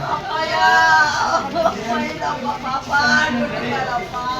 Papá, papá, papá, papá, papá.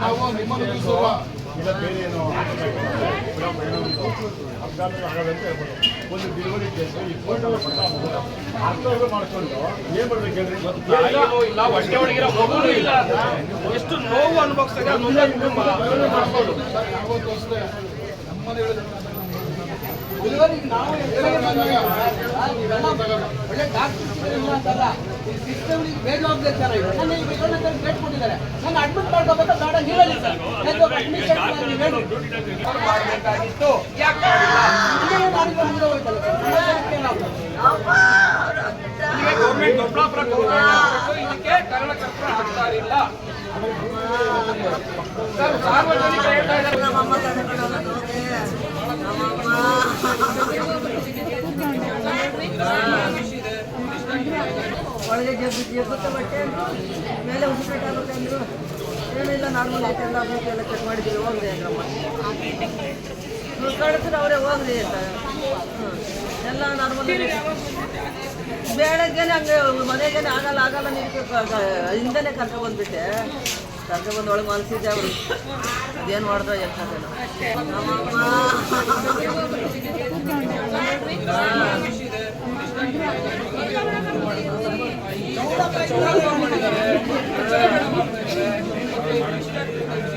ನಾವು ನಿಮ್ಮನ್ನು ನಿಲ್ಲಿಸುವ ಇಲ್ಲ ಬೇರೆ ಒಂದು ಈ ಮಾಡ್ಕೊಂಡು ಹೇಳ್ರಿ ಇಲ್ಲ ಇಲ್ಲ. ಎಷ್ಟು ನೋವು ಅನುಭವಿಸ್ತಾರೆ ಸರ್ ಯಾವತ್ತೂ ಅಷ್ಟೇ ಒಳ್ಳೆ ಡಾಕ್ಟರ್ ನನ್ನ ಅಡ್ಮಿಟ್ ನೀವು ಸರ್. ನೀವು. ಮಾಡಬೇಕಾಗಿತ್ತು ಸರ್ ಸಾರ್ವಜನಿಕ ಜಗ್ಗುತ್ತ ಬಟ್ಟೆ ಅಂದ್ರು ಮೇಲೆ ಉಸಿರಾಟ ಅಂದ್ರು? ಏನಿಲ್ಲ ನಾರ್ಮಲ್ ಐತೆ, ಎಲ್ಲ ಎಲ್ಲ ಚೆಕ್ ಮಾಡಿದ್ದೀವಿ, ಹೋಗ್ರಿ ಅಂದ್ರಮ್ಮ. ಕಳಿಸಿದ್ರೆ ಅವರೇ ಹೋಗ್ರಿ ಅಂತ. ಎಲ್ಲ ನಾರ್ಮಲ್ ಬೇಡಗ್ಗೆನೆ ಹಂಗೆ ಮನೆಗೇನೆ ಆಗಲ್ಲ ಆಗಲ್ಲ ನೀವು ಹಿಂದೆನೇ ಕರ್ಕೊಬಂದ್ಬಿಟ್ಟೆ ಬಂದ್ಬಿಟ್ಟೆ. ಬಂದು ಒಳಗೆ ಮನಸ್ಸಿದ್ದೆ ಅವರು. ಅದೇನು ಮಾಡಿದ್ರು ಎಂತ ನಮ್ಮಮ್ಮ.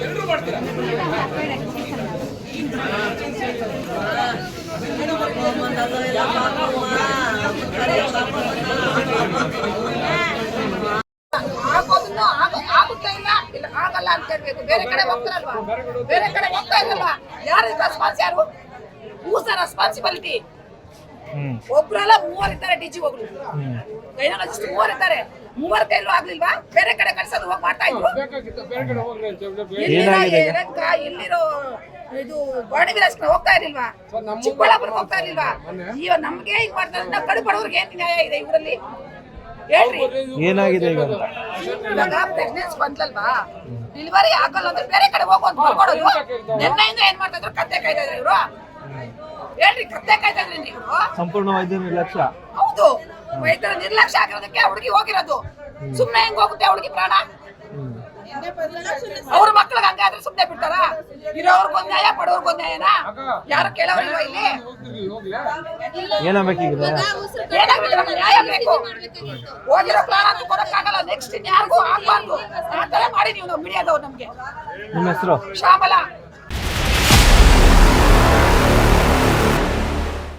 ಎಲ್ಲರೂ ಮಾಡ್ತೀರಾ ಇಲ್ಲ? ಇಲ್ಲ, ಆಗಲ್ಲ ಅಂತ ಹೇಳ್ಬೇಕು. ಬೇರೆ ಕಡೆ ಹೋಗ್ತಾರಲ್ವಾ? ಬೇರೆ ಕಡೆ ಹೋಗ್ತಾ ಯಾರು ರೆಸ್ಪಾನ್ಸ್ ಯಾರು? ಹೂಸ್ ರೆಸ್ಪಾನ್ಸಿಬಿಲಿಟಿ ಒಬ್ರಲ್ಲ ಮೂವರು ಇದ್ದಾರೆ ಡಿ ಜಿ ಹೋಗ್ಲಿ. ಗೈನಾಲಜಿಸ್ಟ್ ಮೂವರು ಇದ್ದಾರೆ ಮೂವರ ಕೈಲೂ ಆಗ್ಲಿಲ್ವಾ? ಬೇರೆ ಕಡೆ ಕಳ್ಸೋದು ಹೋಗಿ ಮಾಡ್ತಾ ಇದ್ರು. ಇಲ್ಲಿರೋ ಇದು ಬಾಡಿ ವಿಲಾಸ್ ಹೋಗ್ತಾ ಇರ್ಲಿಲ್ವಾ? ಚಿಕ್ಕಬಳ್ಳಾಪುರ ಹೋಗ್ತಾ ಇರ್ಲಿಲ್ವಾ? ಅಯ್ಯೋ ನಮ್ಗೆ ಹಿಂಗ್ ಮಾಡ್ತಾರೆ ನಾವು ಕಡು ಬಡವ್ರಿಗೆ ಏನ್ ನ್ಯಾಯ ಇದೆ ಇವರಲ್ಲಿ ಹೇಳ್ರಿ. ಏನಾಗಿದೆ ಈಗ ಇವಾಗ ಪ್ರೆಗ್ನೆನ್ಸಿ ಬಂದ್ಲಲ್ವಾ ಡೆಲಿವರಿ ಆಗಲ್ಲ ಅಂದ್ರೆ ಬೇರೆ ಕಡೆ ಹೋಗೋ ಅಂತ ಬರ್ಕೊಡೋದು ನಿನ್ನೆಯಿಂದ ಏನ್ ಮಾಡ್ತಾ ಇದ್ರು? ಕತ್ತೆ ಕಾಯ್ತಾ ಇದ್ರು ಇವರು. ಇವರು ಹೇಳ್ರಿ ಕತ್ತೆ ಕಾಯ್ತಾ ಇದ್ರಿ ನೀವು? ಸಂಪೂರ್ಣ ವೈದ್ಯ ನಿರ್ಲಕ್ಷ್ಯ. ಹೌದು. ವೈದ್ಯರ ನಿರ್ಲಕ್ಷ್ಯ ಆಗಿರೋದಕ್ಕೆ ಹುಡುಗಿ ಹೋಗಿರೋದು. ಸುಮ್ನೆ ಹೆಂಗ್ ಹೋಗುತ್ತೆ ಹುಡುಗಿ ಪ್ರಾಣ? ಅವ್ರ ಮಕ್ಳಿಗೆ ಹಂಗಾದ್ರೆ ಸುಮ್ನೆ ಬಿಡ್ತಾರ? ಇರೋರ್ಗೊಂದ್ ನ್ಯಾಯ ಪಡೋರ್ಗೊಂದ್ ನ್ಯಾಯನಾ? ಯಾರು ಕೇಳೋರಿಲ್ವ ಇಲ್ಲಿ? ಏನಾಗಬೇಕೀಗ ಏನಾಗ್ಬೇಕು ನ್ಯಾಯ ಬೇಕು. ಹೋಗಿರೋ ಪ್ರಾಣ ಅಂತ ಕೊಡಕ್ಕಾಗಲ್ಲ ನೆಕ್ಸ್ಟ್ ಯಾರಿಗೂ ಆಗ್ಬಾರ್ದು. ಆ ತರ ಮಾಡಿ ನೀವು ನಾವು ಮೀಡಿಯಾದವ್ರು ನಮ್ಗೆ. ನಿಮ್ಮ ಹೆಸರು? ಶ್ಯಾಮಲ.